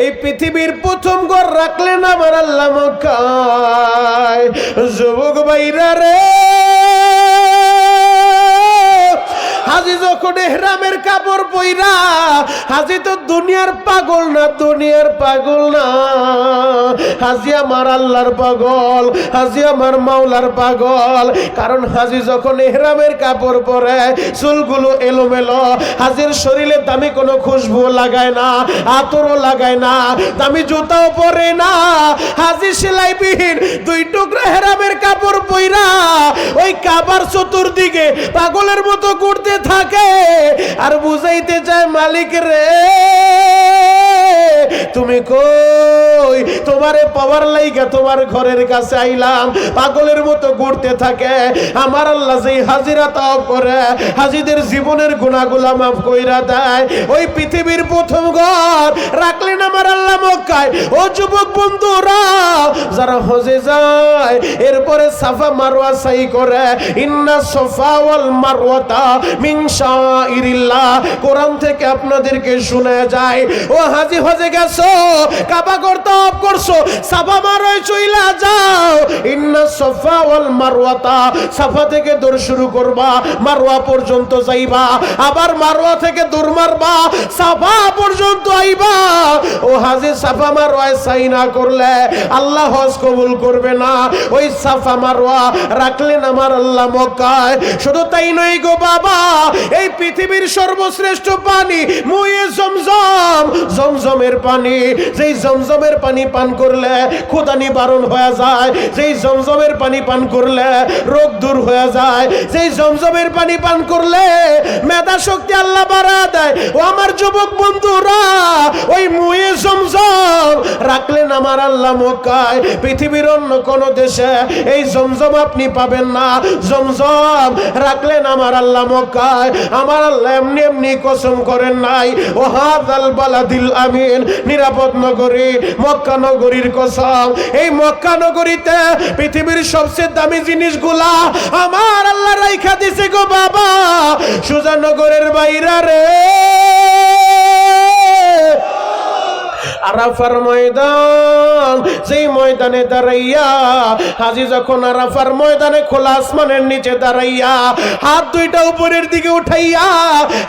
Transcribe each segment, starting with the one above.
এই পৃথিবীর প্রথম ঘর রাখলেন আমার আল্লাহ মক্কায়। যুবক বাইরা রে যখন এহরামের কাপড় পইরা, হাজি তো দুনিয়ার পাগল না, দুনিয়ার পাগল না। হাজি আমার আল্লাহর পাগল, হাজি আমার মাওলার পাগল। কারণ হাজি যখন এহরামের কাপড় পরে, চুলগুলো এলোমেলো, হাজির শরীরে দামি কোনো খুশবু লাগায় না, আতরও লাগায় না, দামি জুতাও পরে না। হাজি সেলাইবিহীন দুই টুকরা হেরামের কাপড় পইরা, ওই কাবার চতুর্দিকে পাগলের মতো করতে থাকে আর বুঝাইতে চায় মালিক রে। তুমি কই? তোমারে পাওয়ার লাইগা তোমার ঘরের কাছে আইলাম। পাগলের মতো ঘুরতে থাকে। আমার আল্লাহ যেই হাজিরা তাও করে, হাজিদের জীবনের গুণাগুলা মাফ কইরা দেয়। ওই পৃথিবীর প্রথম ঘর রাখলেন আমার আল্লাহ মক্কায়। ও যুবক বন্ধুরা, যারা হজে যায়, এরপরে সাফা মারওয়া সাই করে, ইন্না সফা ওয়াল মারওয়াতা মিন শাইরিল্লাহ। কোরআন থেকে আপনাদেরকে শুনে যায়, ও হাজি হজে গেছো? কাবা করতে অফ করছ? সাফা চইলা যাও। ইন্না সফা ওয়াল মারওয়াতা। সাফা থেকে শুরু করবা, মারওয়া পর্যন্ত যাইবা। আবার মারওয়া থেকে মারবা, সাফা পর্যন্ত আইবা। ও সাফা মারওয়ায় সাই না করলে আল্লাহ হজ কবুল করবে না। ওই সাফা মারওয়া রাখলেন আমার আল্লাহ মক্কায়। শুধু তাই নয় গো বাবা, এই পৃথিবীর সর্বশ্রেষ্ঠ পানি, মুয়ে জমজম, জমজমের পানি যেই জমজমের পানি পান করলে ক্ষুদা নিবারণ হয়ে যায়, যেই জমজমের পানি পান করলে রোগ দূর হয়ে যায়, যেই জমজমের পানি পান করলে মেধা শক্তি আল্লাহ বাড়া দেয়। ও আমার যুবক বন্ধুরা, ওই রাখলেন আমার আল্লাহ মক্কায়। পৃথিবীর অন্য কোন দেশে এই জমজম আপনি পাবেন না। জমজম রাখলেন আমার আল্লাহ মক্কায়। আমার আল্লাহ এমনি এমনি কসম করেন নাই। ও হাদাল বালাদিল আমিন, নিরাপদ নগরী, মক্কা নগরীর কসম। এই মক্কা নগরীতে পৃথিবীর সবচেয়ে দামি জিনিসগুলা আমার আল্লাহ রাইখা দিছে গো বাবা। সুজানগরের বাইরা রে। আরাফার ময়দান, যেই ময়দানে দাঁড়াইয়া, হাজি যখন আরাফার ময়দানে খোলা আসমানের নিচে দাঁড়াইয়া, হাত দুইটা উপরের দিকে উঠাইয়া,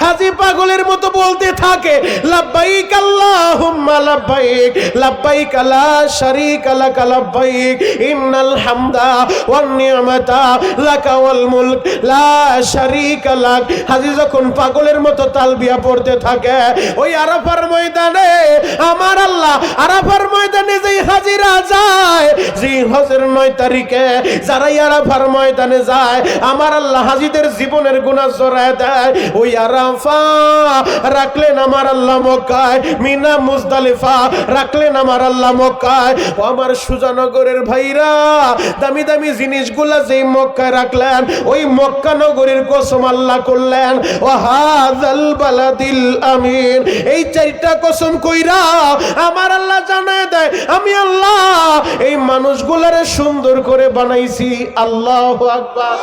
হাজি পাগলের মতো বলতে থাকে, লাব্বাইক আল্লাহুম্মা, লাব্বাইক লাব্বাইক লা শারীকা লাক, লাব্বাইক, ইন্নাল হামদা ওয়ান নি'মাতা লাকা ওয়াল মুলক, লা শারীকা লাক। হাজি যখন পাগলের মতো তালবিয়া পড়তে থাকে, ওই আরাফার ময়দানে আমার আল্লাহ, আরাফার ময়দানে যেই হাজিরা যায় যে হজের নয় তারিখে, যারাই আরাফার ময়দানে যায়, আমার আল্লাহ হাজিদের জীবনের গুণা জড়ায় দেয়। ওই আরাফা রাখলেন আমার আল্লাহ মক্কায়, মিনা মুজদালিফা রাখলেন আমার আল্লাহ মক্কায়। ও আমার সুজানগরের ভাইরা, দামি দামি জিনিসগুলা যেই মক্কায় রাখলেন, ওই মক্কা নগরীর কসম আল্লাহ করলেন ও হাজাল বালাদিল আমিন। এই চারটা কসম কইরা আমার আল্লাহ জানায় দেয়, আমি আল্লাহ, এই মানুষগুলারে সুন্দর করে বানাইছি। আল্লাহ আকবার।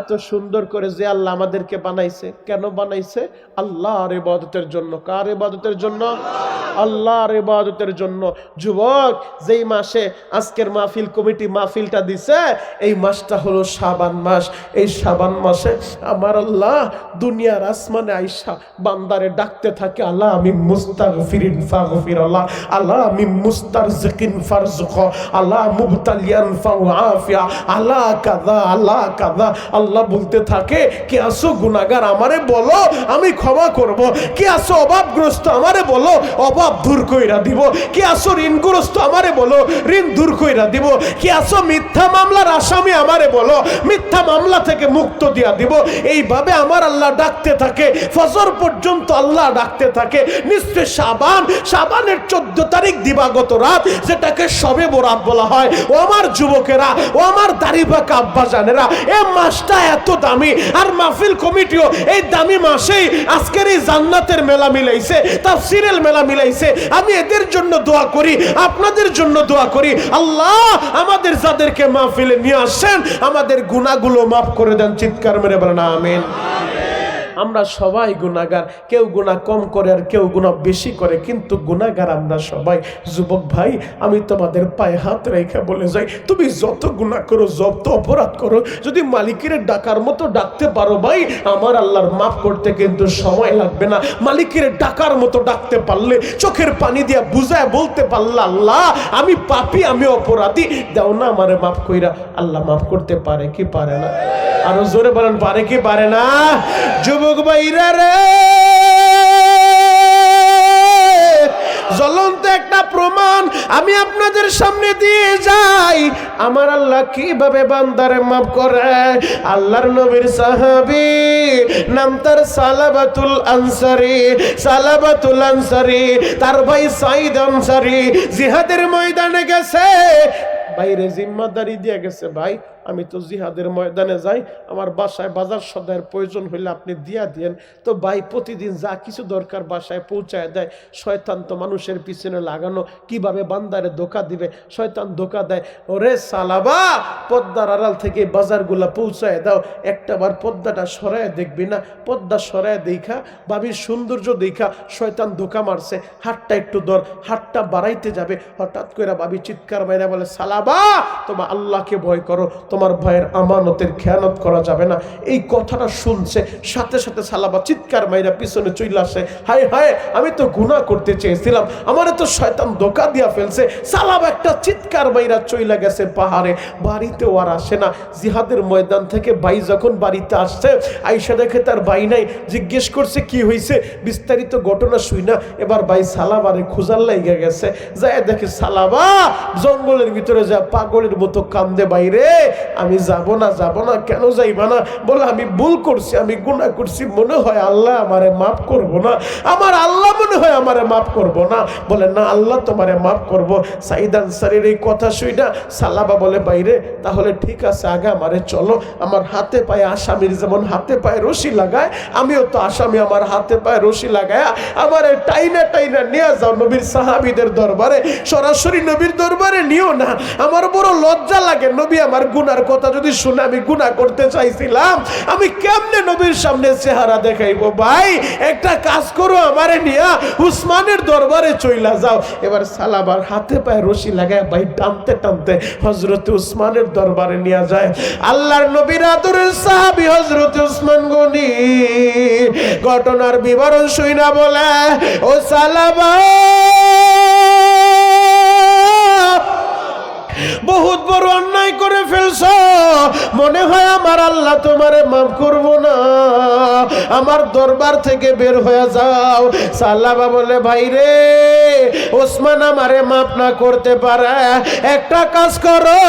এত সুন্দর করে যে আল্লাহ আমাদেরকে বানাইছে, কেন বানাইছে? আল্লাহর ইবাদতের জন্য। কার ইবাদতের জন্য? আল্লাহর ইবাদতের জন্য। যুবক, যেই মাসে আজকের মাহফিল কমিটি মাহফিলটা দিছে, এই মাসটা হলো শাবান মাস। এই শাবান মাসে আমার আল্লাহ দুনিয়ার আসমানে আইসা বান্দারে ডাকতে থাকে, আল্লাহ আমি মুস্তাগফিরিন ফাগফির আল্লাহ আল্লাহ আমি মুস্তারজিকিন ফারজুক আল্লাহ মুবতালিয়ান ফাউআফিয়া আল্লাহ কাদা আল্লাহ কাদা আল্লাহ বলতে থাকে, কে আসো গুনাগার আমারে বলো, আমি ক্ষমা করব। কে আসো অভাবগ্রস্ত আমারে বলো, অভাব দূর কইরা দিব। কে আসো ঋণগ্রস্ত আমারে বলো, ঋণ দূর কইরা দিব। কে আসো মিথ্যা মামলার আসামি আমারে বলো, মিথ্যা মামলা থেকে মুক্ত দিয়া দিব। এইভাবে আমার আল্লাহ ডাকতে থাকে, ফজর পর্যন্ত আল্লাহ ডাকতে থাকে। নিশ্চয় সাবান সাবানের চোদ্দ তারিখ দিবাগত রাত, যেটাকে সবে বরাত বলা হয়। ও আমার যুবকেরা, ও আমার দাড়ি বাঁকা আব্বা জানেরা এ মাসটা এত দামি, আর মাহফিল কমিটিও এই দামি মাসেই আজকের এই জান্নাতের মেলা মিলাইছে তার সিরিয়াল মেলা মিলাইছে। আমি এদের জন্য দোয়া করি, আপনাদের জন্য দোয়া করি। আল্লাহ আমাদের যাদেরকে মাহফিলে নিয়ে আসেন, আমাদের গুণাগুলো মাফ করে দেন, চিৎকার মেরে বলেন, আমিন। আমরা সবাই গুণাগার কেউ গুণা কম করে আর কেউ গুণা বেশি করে, কিন্তু গুণাগার আমরা সবাই। যুবক ভাই, আমি তোমাদের পায়ে হাত রেখে বলে যাই, তুমি যত গুণা করো, যত অপরাধ করো, যদি মালিকের ডাকার মতো ডাকতে পারো ভাই, আমার আল্লাহর মাফ করতে কিন্তু সময় লাগবে না। মালিকের ডাকার মতো ডাকতে পারলে, চোখের পানি দিয়ে বুঝায় বলতে পারলে, আল্লাহ, আমি পাপি, আমি অপরাধী। দাও না আমারে মাফ কইরা, আল্লাহ মাফ করতে পারে কি পারে না? আরও জোরে বলেন, পারে কি পারে না? যুবক ভাইরা রে। জ্বলন্ত একটা প্রমাণ আমি আপনাদের সামনে দিয়ে যাই। আমার আল্লাহ কীভাবে বান্দারে মাফ করে? আল্লাহর নবীর সাহাবি নাম তার সালাবাতুল আনসারি সালাবাতুল আনসারি, তার ভাই সাইদ আনসারি। জিহাদের ময়দানে গেছে। বাইরে জিম্মাদারি দিয়ে গেছে ভাই। আমি তো জিহাদের ময়দানে যাই, আমার বাসায় বাজার সদায়ের প্রয়োজন হইলে আপনি দিয়া দিয়েন। তো ভাই, প্রতিদিন যা কিছু দরকার বাসায় পৌঁছায় দেয়। শয়তান তো মানুষের পিছনে লাগানো, কীভাবে বান্দারে ধোকা দিবে? শয়তান ধোকা দেয়, ওরে সালাবা, পদ্মার আড়াল থেকে বাজারগুলা পৌঁছায় দাও। একটা বার পদ্মাটা সরায় দেখবি না? পদ্মা সরায় দেখা, বাবির সৌন্দর্য দেখা, শয়তান ধোকা মারছে। হাতটা একটু দর হাতটা বাড়াইতে যাবে। হঠাৎ করে বাবি চিৎকার মাইরা বলে, সালাবা তোমার আল্লাহকে ভয় করো তোমার ভাইয়ের আমানতের খেয়ানত করা যাবে না। এই কথাটা শুনছে, সাথে সাথে সালাবা চিৎকার মাইরা পিছনে চইলে আসে। হায় হায়, আমি তো গুনাহ করতে চেয়েছিলাম, আমার তো শয়তান ধোকা দিয়া ফেলছে। সালাবা একটা চিৎকার মাইরা চইলা গেছে পাহাড়ে, বাড়িতেও আর আসে না। জিহাদের ময়দান থেকে ভাই যখন বাড়িতে আসছে আইসা দেখে তার ভাই নাই, জিজ্ঞেস করছে, কি হয়েছে বিস্তারিত ঘটনা শুই না। এবার ভাই সালাবারে খোঁজার লাইগা গেছে। যায় দেখে সালাবা, জঙ্গলের ভিতরে যা পাগলের মতো কান্দে বাইরে। আমি যাব না যাব না, কেন যাইবা না? বলে, আমি ভুল করছি, আমি গুনাহ করছি, মনে হয় আল্লাহ আমারে মাফ করব না। আমার আল্লাহ মনে হয় আমারে মাফ করব না। বলে, না, আল্লাহ তোমারে মাফ করব। সাইদ আনসারের এই কথা শুই না, সালাবা বলে, বাইরে, তাহলে ঠিক আছে, আগে আমারে চলো। আমার হাতে পায়ে আসামির যেমন হাতে পায়ে রশি লাগায়, আমিও তো আসামি, আমার হাতে পায়ে রশি লাগায় আমার টাইনা টাইনা নিয়ে যাও নবীর সাহাবিদের দরবারে। সরাসরি নবীর দরবারে নিও না। আমার বড় লজ্জা লাগে, নবী আমার গুনার কথা যদি শুনে আমি গুনাহ করতে চাইছিলাম, আমি কেমনে নবীর সামনে চেহারা দেখাইবো ভাই? একটা কাজ করো আমারে নিয়া উসমানের দরবারে চইলা যাও। এবার সালাবার হাতে পায়ে রশি লাগায় ভাই টানতে টানতে হজরত উসমানের দরবারে নিয়ে যায়। আল্লাহর নবীর আদরের সাহাবি হজরত উসমান গনি ঘটনার বিবরণ শুই না বলে, ও সালাবা বহুত বড় অন্যায় করে ফেলছ। মনে হয় আমার আল্লাহ তোমারে মাফ করব না। আমার দরবার থেকে বের হয়ে যাও। সাল্লাবা বলে, ভাই রে, ওসমান আমারে মাফ না করতে পারে। একটা কাজ করো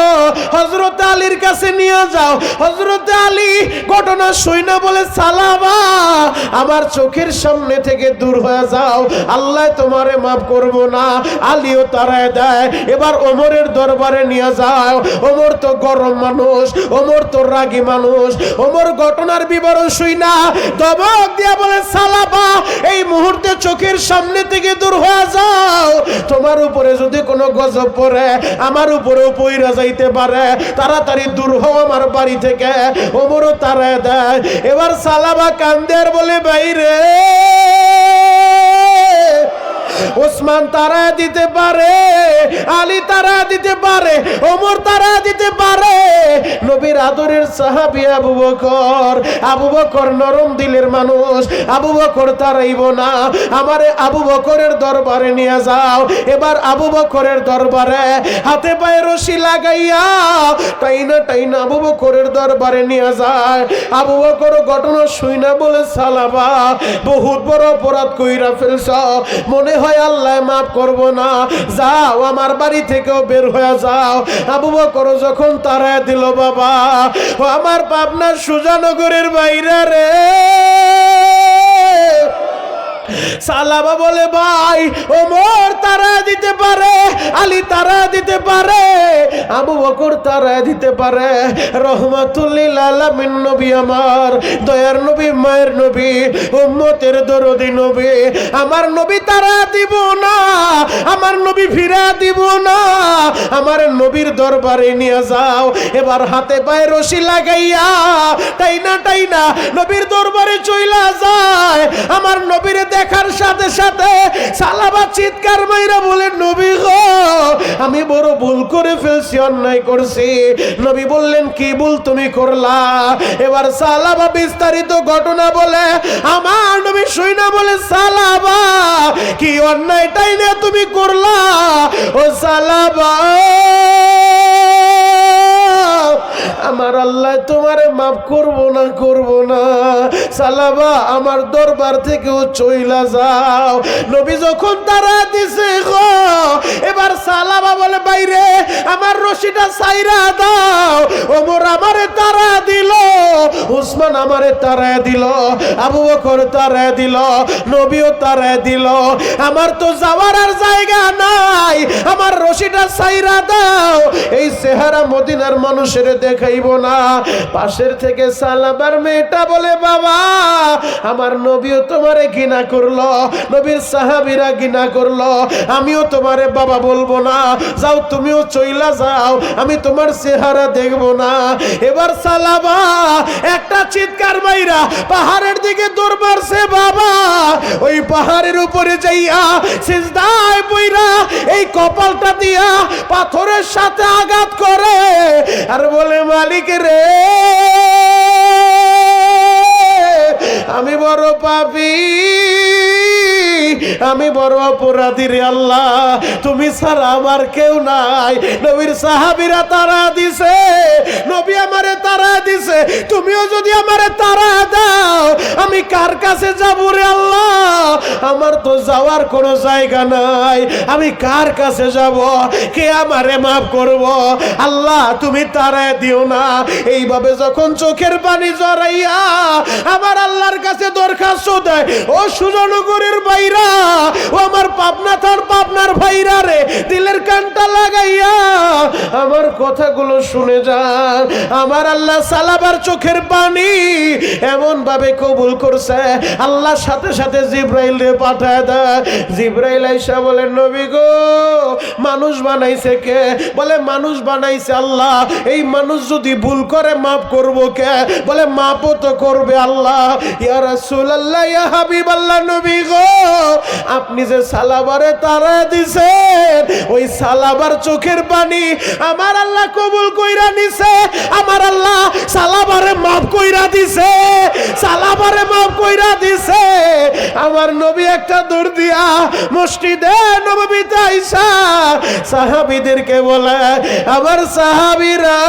হজরত আলীর কাছে নিয়ে যাও। হজরত আলী ঘটনা শুই না বলে সালাবা আমার চোখের সামনে থেকে দূর হয়ে যাও। আল্লাহ তোমারে মাফ করব না। আলীও তারায় দেয়। এবার ওমরের দরবারে নিয়ে যাও। তো গরম মানুষ তো মানুষ। ঘটনার বিবরণ শুই না। দিয়া বলে সালাবা এই মুহূর্তে চোখের সামনে থেকে দূর হয়ে যাও। তোমার উপরে যদি কোনো গজব পড়ে, আমার উপরেও পইরা যাইতে পারে। তাড়াতাড়ি দূর হও আমার বাড়ি থেকে। ওমরও তারায় দেয়। এবার সালাবা কান্দের বলে বাইরে ওসমান তারা দিতে পারে। আলী তারা দিতে পারে, ওমর তারা দিতে পারে। নবীর আদরের সাহাবি আবু বকর আবু বকর নরম দিলের মানুষ, আবু বকর তারাইব না। আমারে আবু বকরের দরবারে নিয়ে যাও। এবার আবু বকরের দরবারে হাতে পায়ে রশি লাগাইয়া টাইনা টাইনা আবু বকরের দরবারে নিয়ে যায়। আবু বকর ঘটনা শুই না বলে সালাবা, বহুত বড় অপরাধ কইরা ফেলছ। মনে হয় আল্লাহ মাফ করব না। যাও আমার বাড়ি থেকেও বের হয়ে যাও। আবু বকর যখন তারা দিল, বাবা আমার পাবনার সুজানগরের বাইরে রে। সালাবা বলে, ভাই, ওমর তারা দিতে পারে, আলী তারা দিতে পারে, আবু বকর তারা দিতে পারে। রহমাতুল্লিল আলামিন নবী আমার, দয়ার নবী, মায়ের নবী, উম্মতের দরদি নবী। আমার নবী তারা দিব না, আমার নবী ফিরা দিব না। আমার নবীর দরবারে নিয়ে যাও, এবার হাতে পায়ে রশি লাগাইয়া টাইনা টাইনা নবীর দরবারে চইলা যায় আমার নবীর দেখার সাথে সাথে সালাবা চিৎকার মাইরা বলে নবী গো, আমি বড় ভুল করে ফেলছি, অন্যায় করছি। নবী বললেন, কি ভুল তুমি করলা? এবার সালাবা বিস্তারিত ঘটনা বলে, আমার নবী শুই না বলে, সালাবা, কি অন্যায়টাই না তুমি করলা? ও সালাবা, আমার আল্লাহ তোমারে মাফ করব না করব না। সালাবা, আমার দরবার থেকেও চইলা যাও নবী যখন তারা দিছে, গো, এবার সালাবা বলে, বাইরে, আমার রশিটা সাইরা দাও। দিল উসমান আমারে তারা দিল, আবু বকর তারা দিল, নবীও তারা দিল। আমার তো যাওয়ার আর জায়গা নাই, আমার রশিটা সাইরা দাও। এই চেহারা মদিনার মানুষের দেখাইব না। পাশের থেকে সালাবার মেয়েটা বলে, বাবা, আমার নবীও তোমারে ঘৃণা করল, নবীর সাহাবিরা ঘৃণা করল। আমিও তোমারে বাবা বলব না। যাও, তুমিও চইলা যাও। আমি তোমার চেহারা দেখব না। এবার সালাবা একটা চিৎকার মাইরা পাহাড়ের দিকে দৌড় মারছে বাবা। ওই পাহাড়ের উপরে যাইয়া সিজদায় বইরা এই কপালটা দিয়া পাথরের সাথে আঘাত করে। আর বলে, মালিক রে, আমি বড় পাপি। আমি বড় অপরাধী রে আল্লাহ। তুমি ছাড়া আমার কেউ নাই। নবীর সাহাবিরা তারা দিছে। নবী আমারে তারা দিছে। তুমিও যদি আমারে তারা দাও, আমি কার কাছে যাব রে আল্লাহ? আমার তো যাওয়ার কোনো জায়গা নাই। আমি কার কাছে যাব? কে আমারে মাফ করব? আল্লাহ, তুমি তারা দিও না। এইভাবে যখন চোখের পানি জড়াইয়া আমার আল্লাহর কাছে দেয়। ও সুজনগরের বাইরা ও আমার পাবনা থার পাবনার ভাইরা রে, দিলের কানটা লাগাইয়া আমার কথাগুলো শুনে যান। আমার আল্লাহ সালাবার চোখের পানি এমন ভাবে কবুল করছে। আল্লাহর সাথে সাথে জিব্রাইল রে পাঠায় দেয়। জিব্রাইল আইসা বলে, নবী গো, মানুষ বানাইছে কে? বলে, মানুষ বানাইছে আল্লাহ। এই মানুষ যদি ভুল করে, মাফ করব কে? বলে, মাপও তো করবে আল্লাহ। ইয়া রাসূলুল্লাহ ইয়া হাবিবাল্লাহ নবী গো, আপনি যে সালাবারে তারা দিছেন, ওই সালাবার চোখের পানি আমার আল্লাহ কবুল কইরা নিছে, আমার আল্লাহ সালাবারে মাফ কইরা দিছে, সালাবারে মাফ কইরা দিছে। আমার নবী একটা দূর দিয়া মসজিদে নবীতে আইসা সাহাবীদেরকে বলে, আমার সাহাবীরা,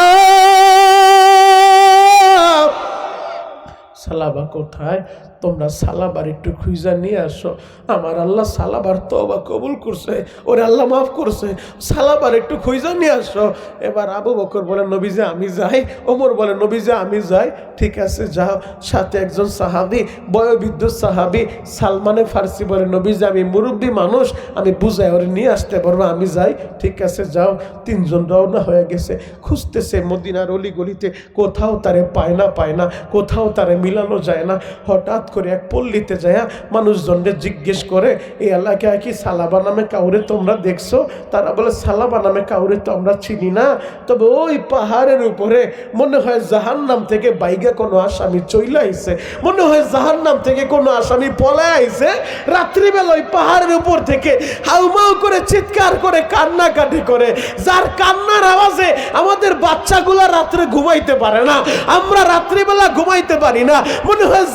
সালাবা কোথায়? তোমরা সালাবার একটু খুঁজা নিয়ে আসো। আমার আল্লাহ সালাবার তবা কবুল করছে, ওরে আল্লাহ মাফ করছে, সালাবার একটু খুঁজা নিয়ে আসো। এবার আবু বকর বলে, নবীজে, আমি যাই। ওমর বলে, নবীজে, আমি যাই। ঠিক আছে, যাও। সাথে একজন সাহাবি, বয়োবৃদ্ধ সাহাবি, সালমানে ফার্সি বলে, নবীজে, আমি মুরব্বী মানুষ, আমি বুঝাই, ওরে নিয়ে আসতে পারব, আমি যাই। ঠিক আছে, যাও। তিনজন রওনা হয়ে গেছে। খুঁজতেছে মদিনার অলি গলিতে কোথাও তারে পায় না পায় না, কোথাও তারে মিলানো যায় না। হঠাৎ করে এক পল্লীতে যায় মানুষজনকে জিজ্ঞেস করে এই এলাকায় কি সালাবা নামে কাউরে তোমরা দেখছ? তারা বলে, সালাবা নামে কাউরে তো আমরা চিনি না। তবে ওই পাহাড়ের উপরে মনে হয় জাহান নাম থেকে বাইগে কোনো আসামি চইলে আইছে। মনে হয় জাহান নাম থেকে কোনো আসামি পলে আইছে। রাত্রিবেলা ওই পাহাড়ের উপর থেকে হাউমাউ করে, চিৎকার করে, কান্নাকাটি করে। যার কান্নার আওয়াজে আমাদের বাচ্চাগুলা রাত্রে ঘুমাইতে পারে না। আমরা রাত্রিবেলা ঘুমাইতে পারি না। মনে হয়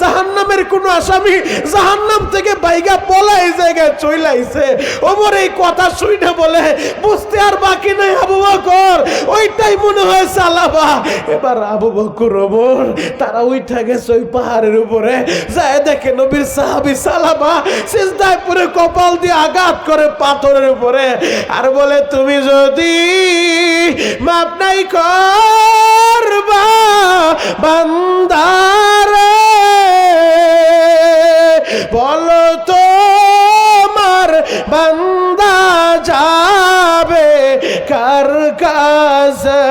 জাহান্নামের কোন আসামি জাহান্নাম থেকে বাইগা পলা এই জায়গায় চইলাইছে ওমর এই কথা শুইনে বলে, বুঝতে আর বাকি নাই আবু বকর। ওইটাই মনে হয় সালাবা। এবার আবু বকর, ওমর, তারা উইঠা গেছে ওই পাহাড়ের উপরে। যায় দেখে নবীর সাহাবি সালাবা সিজদায় পুরে কপাল দিয়ে আঘাত করে পাথরের উপরে। আর বলে, তুমি যদি মাপ নাই করবা, বান্দারে বলো তো মার বান্দা যাবে কার কাছে?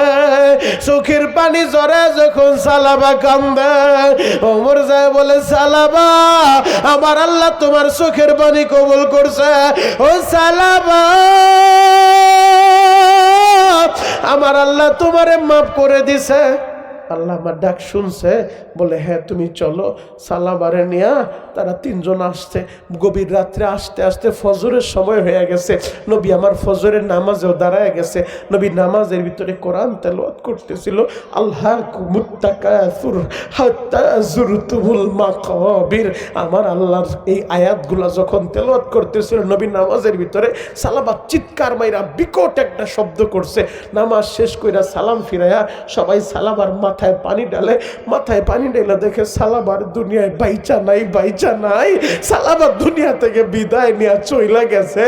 চোখের পানি জরে যখন সালাবা কান্দে, ওমর যায় বলে, সালাবা, আমার আল্লাহ তোমার চোখের পানি কবুল করছে। ও সালাবা, আমার আল্লাহ তোমারে মাফ করে দিছে। আল্লাহ আমার ডাক শুনছে, বলে হ্যাঁ তুমি চলো সালাবারে নিয়া, তারা তিনজন আসছে। গভীর রাত্রে আসতে আসতে ফজরের সময় হয়ে গেছে। নবী আমার ফজরের নামাজেও দাঁড়ায় গেছে। নবী নামাজের ভিতরে কোরআন তেলাওয়াত করতেছিল। আল্লাহ আমার আল্লাহর এই আয়াতগুলা যখন তেলোয়াত করতেছিল নবী নামাজের ভিতরে, সালাবাত চিৎকার মাইরা বিকট একটা শব্দ করছে। নামাজ শেষ কইরা সালাম ফিরাইয়া সবাই সালাবার মাথায় পানি ডালে মাথায় পানি ঢেলে দেখে সালাবার দুনিয়ায় বাইচা নাই বাইচা নাই। সালাবার দুনিয়া থেকে বিদায় নিয়ে চইলা গেছে।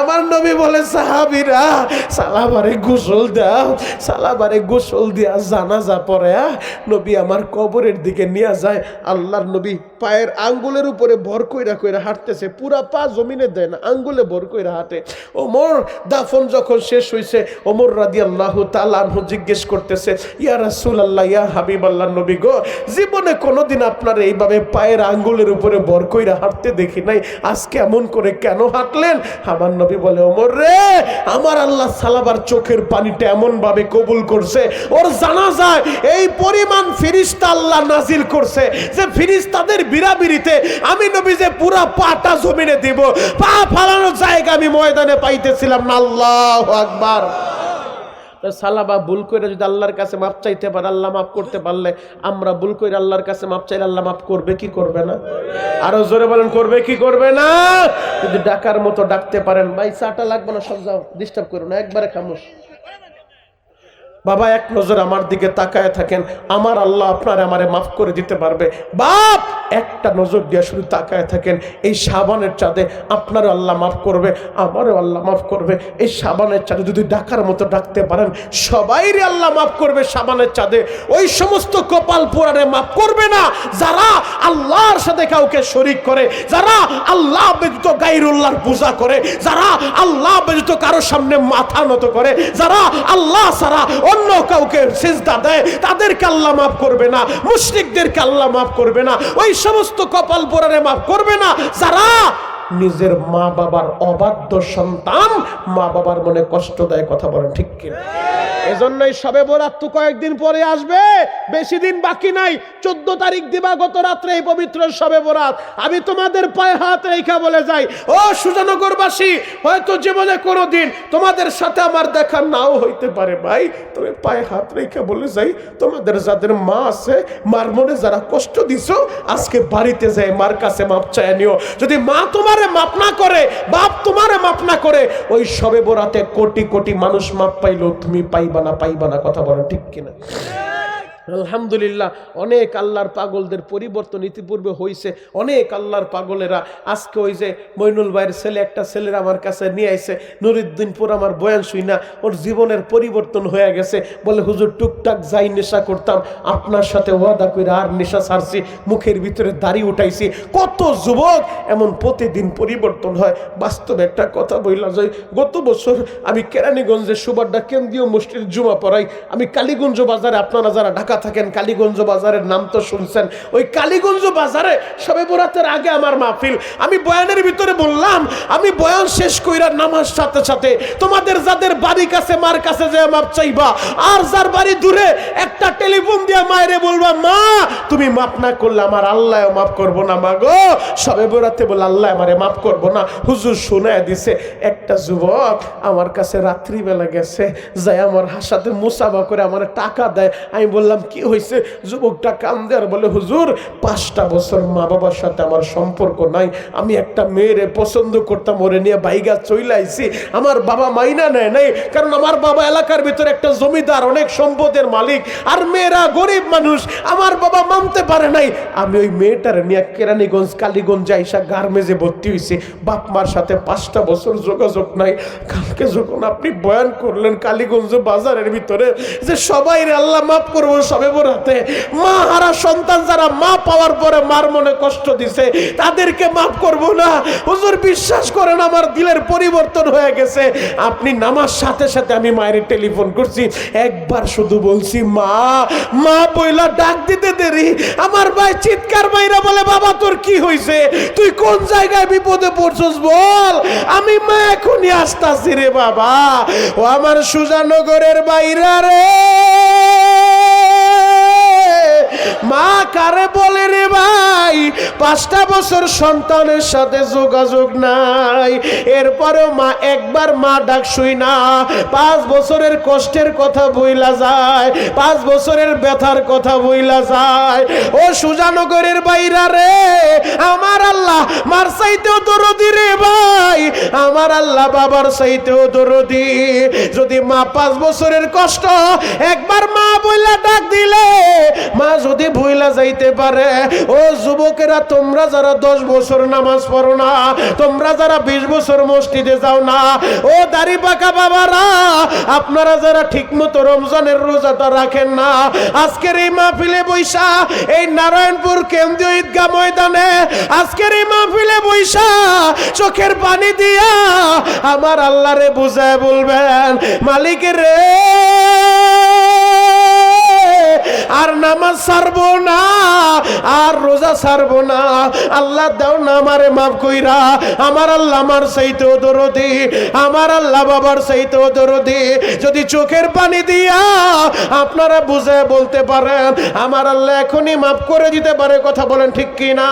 আমার নবী বলে, সাহাবিরা, সালাবারে গোসল দাও, সালাবারে গোসল দিয়া জানাজা পরে নবী আমার কবরের দিকে নিয়ে যায়। আল্লাহর নবী পায়ের আঙ্গুলের উপরে ভর কইরা কইরা হাঁটতেছে, পুরা পা জমিনে দেয় না, আঙ্গুলে ভর কইরা হাঁটে। ওমর দাফন যখন শেষ হয়েছে ওমর রাদি আল্লাহ তালানহু জিজ্ঞেস করতেছে, ইয়া রাসুল আল্লাহ ইয়া হাবিব আল্লাহ নবী গো, জীবনে কোনোদিন আপনার এইভাবে পায়ের আঙ্গুলের উপরে ভর কইরা হাঁটতে দেখি নাই। আজকে এমন করে কেন হাঁটলেন? আমার নবী বলে, ওমর রে, আমার আল্লাহ সালাবার চোখের পানিটা এমন ভাবে কবুল করছে। ওর জানা যায় এই পরিমাণ ফিরিস্তা আল্লাহ নাজিল করছে যে ফিরিস্তাদের বিরাবিরিতে আমি নবী যে পুরা পাটা জমিনে দিব। পা ফালানোর জায়গা আমি ময়দানে পাইতেছিলাম না। আল্লাহ আকবার। সালাবা ভুল করে যদি আল্লাহর কাছে মাপ চাইতে পারে, আল্লাহ মাফ করতে পারলে আমরা ভুল করে আল্লাহর কাছে মাপ চাইলে আল্লাহ মাফ করবে কি করবে না? আরও জোরে বলেন, করবে কি করবে না? যদি ডাকার মতো ডাকতে পারেন, ভাই চাটা লাগবে না, সব যাও ডিস্টার্ব করো না, একবারে খামোশ। বাবা, এক নজর আমার দিকে তাকায় থাকেন, আমার আল্লাহ আপনার আমারে মাফ করে দিতে পারবে। বাপ! একটা নজর দিয়ে শুধু তাকায় থাকেন, এই সাবানের চাঁদে আপনারও আল্লাহ মাফ করবে, আমারও আল্লাহ মাফ করবে। এই সাবানের চাঁদে যদি ডাকার মতো ডাকতে পারেন, সবাইরই আল্লাহ মাফ করবে সাবানের চাঁদে। ওই সমস্ত কপাল পোড়ারে মাফ করবে না। যারা আল্লাহর সাথে কাউকে শরিক করে, যারা আল্লাহ ব্যতীত গাইরুল্লাহর পূজা করে, যারা আল্লাহ ব্যতীত কারও সামনে মাথা নত করে, যারা আল্লাহ ছাড়া অন্য কাউকে সিজদা দেয়, তাদেরকে আল্লাহ মাফ করবে না। মুশরিকদেরকে আল্লাহ মাফ করবে না। ওই সমস্ত কপাল পোড়ারে মাফ করবে না। যারা নিজের মা বাবার অবাধ্য সন্তান মা বাবার মনে কষ্ট দেয়, কথা বলেন ঠিক কিনা এজন্যই সবে বরাত তো কয়েকদিন পরে আসবে, বেশি দিন বাকি নাই। চোদ্দ তারিখ দিবা, গত রাত্রে এই পবিত্র সবে বরাত। আমি তোমাদের পায়ে হাত রেখা বলে যাই। ও সুজানগরবাসী, হয়তো জীবনে কোনোদিন তোমাদের সাথে আমার দেখা নাও হইতে পারে ভাই। তবে পায়ে হাত রেখা বলে যাই, তোমাদের যাদের মা আছে, মার মনে যারা কষ্ট দিছো, আজকে বাড়িতে যায় মার কাছে মাপ চায় নিও। যদি মা তোমারে মাপ না করে, বাপ তোমারে মাপ না করে, ওই সবে বোরাতে কোটি কোটি মানুষ মাপ পাইলো, তুমি পাইবা না পাইবা না, কথা বলো ঠিক কিনা? আলহামদুলিল্লাহ, অনেক আল্লাহর পাগলদের পরিবর্তন ইতিপূর্বে হয়েছে অনেক আল্লাহর পাগলেরা আজকে ওই যে মইনুল ভাইয়ের ছেলে, একটা ছেলের আমার কাছে নিয়ে আইছে, নুরুদ্দিনপুর আমার বয়ান শুই না, ওর জীবনের পরিবর্তন হয়ে গেছে। বলে, হুজুর, টুকটাক যাই নেশা করতাম, আপনার সাথে ওয়াদা করে আর নেশা ছাড়ছি, মুখের ভিতরে দাড়ি উঠাইছি। কত যুবক এমন প্রতিদিন পরিবর্তন হয়। বাস্তবে একটা কথা বললাম যে গত বছর আমি কেরানীগঞ্জে সুবাড্ডা কেন্দ্রীয় মসজিদ জুমা পড়াই। আমি কালীগঞ্জ বাজারে, আপনারা যারা ঢাকা থাকেন, কালীগঞ্জ বাজারের নাম তো শুনছেন। ওই কালীগঞ্জ বাজারে সবে বরাতের আগে আমার মাহফিল। আমি বয়ানের ভিতরে বললাম, আমি বয়ান শেষ কইরা নামার সাথে সাথে, তোমাদের যাদের বাড়ি কাছে, মার কাছে যে মাপ চাইবা, আর যার বাড়ি দূরে একটা টেলিফোন দিয়ে মায়েরে বলবা, মা, তুমি মাপ না করলে আমার আল্লাহ মাফ করব না, মা গো। সবে বরাতে বলে আল্লাহ আমারে মাফ করব না। হুজুর শোনায় দিছে, একটা যুবক আমার কাছে রাত্রিবেলা গেছে, যাই আমার হাসাতে মুসাফা করে আমার টাকা দেয়। আমি বললাম কি হয়েছে যুবকটা কান্দে আর বলে, হুজুর, পাঁচটা বছর মা বাবার সাথে আমার সম্পর্ক নাই। আমি একটা মেয়েরে পছন্দ করতাম, ওরে নিয়ে বাইগা চইলে আইছি। আমার বাবা মাইনা নেয় নাই, কারণ আমার বাবা এলাকার ভিতরে একটা জমিদার, অনেক সম্পদের মালিক। আর মেয়েরা গরিব মানুষ, আমার বাবা মানতে পারে নাই। আমি ওই মেয়েটার নিয়ে কেরানীগঞ্জ, কালীগঞ্জ আইসা গার্মেজে ভর্তি হয়েছি বাপ মার সাথে পাঁচটা বছর যোগাযোগ নাই। কালকে যখন আপনি বয়ান করলেন কালীগঞ্জ বাজারের ভিতরে, যে সবাই আল্লাহ মাফ করব সবে বরাতে মা হারা সন্তান যারা মা পাওয়ার পরে মার মনে কষ্ট দিছে, তাদেরকে মাফ করব না। হুজুর, বিশ্বাস করেন আমার দিলের পরিবর্তন হয়ে গেছে। আপনি নামার সাথে সাথে আমি মায়ের টেলিফোন করছি, একবার শুধু বলছি, মা মা বইলা ডাক দিতে দেরি। আমার ভাই চিৎকার মাইরা বলে, বাবা, তোর কি হইছে? তুই কোন জায়গায় বিপদে পড়ছস বল? আমি মা এখনই আসতাছি রে বাবা। ও আমার সুজানগরের বাইরা রে। পাঁচটা বছর সন্তানের সাথে যোগাযোগ নাই। এরপরেও মা একবার মা ডাক শুই না। পাঁচ বছরের কষ্টের কথা বইলা যায়। পাঁচ বছরের ব্যথার কথা বইলা যায়। ও সুজানগরের বাইরা রে, আমার আল্লাহ মার চাইতেও দরদি রে ভাই। আমার আল্লাহ বাবার চাইতেও দরদি। যদি মা পাঁচ বছরের কষ্ট একবার মা বইলা ডাক দিলে, মা যদি ভুইলা যাইতে পারে, ও যুবকেরা তোমরা যারা দশ বছর নামাজ পড়ো না, তোমরা যারা বিশ বছর মসজিদে যাও না, ও দাড়ি পাকা বাবারা, আপনারা যারা ঠিক মতো রমজানের রোজাটা রাখেন না, আজকের এই মাহফিলে বৈশা এই নারায়ণপুর কেন্দ্রীয় ঈদগাহ ময়দানে, আজকের এই মাহফিলে বৈশা চোখের পানি দিয়া আমার আল্লাহরে বুঝায় বলবেন মালিক রে। আর নামাজ ছাড়বো না, আর রোজা ছাড়বো না। আল্লাহ দাও না আমারে মাফ কইরা। আমার আল্লাহ আমার সেইতেও দরদি, আমার আল্লাহ বাবার সেইতেও দরদি। যদি চোখের পানি দিয়া আপনারা বুঝে বলতে পারেন, আমার আল্লাহ এখনই মাফ করে দিতে পারে, কথা বলেন ঠিক কি না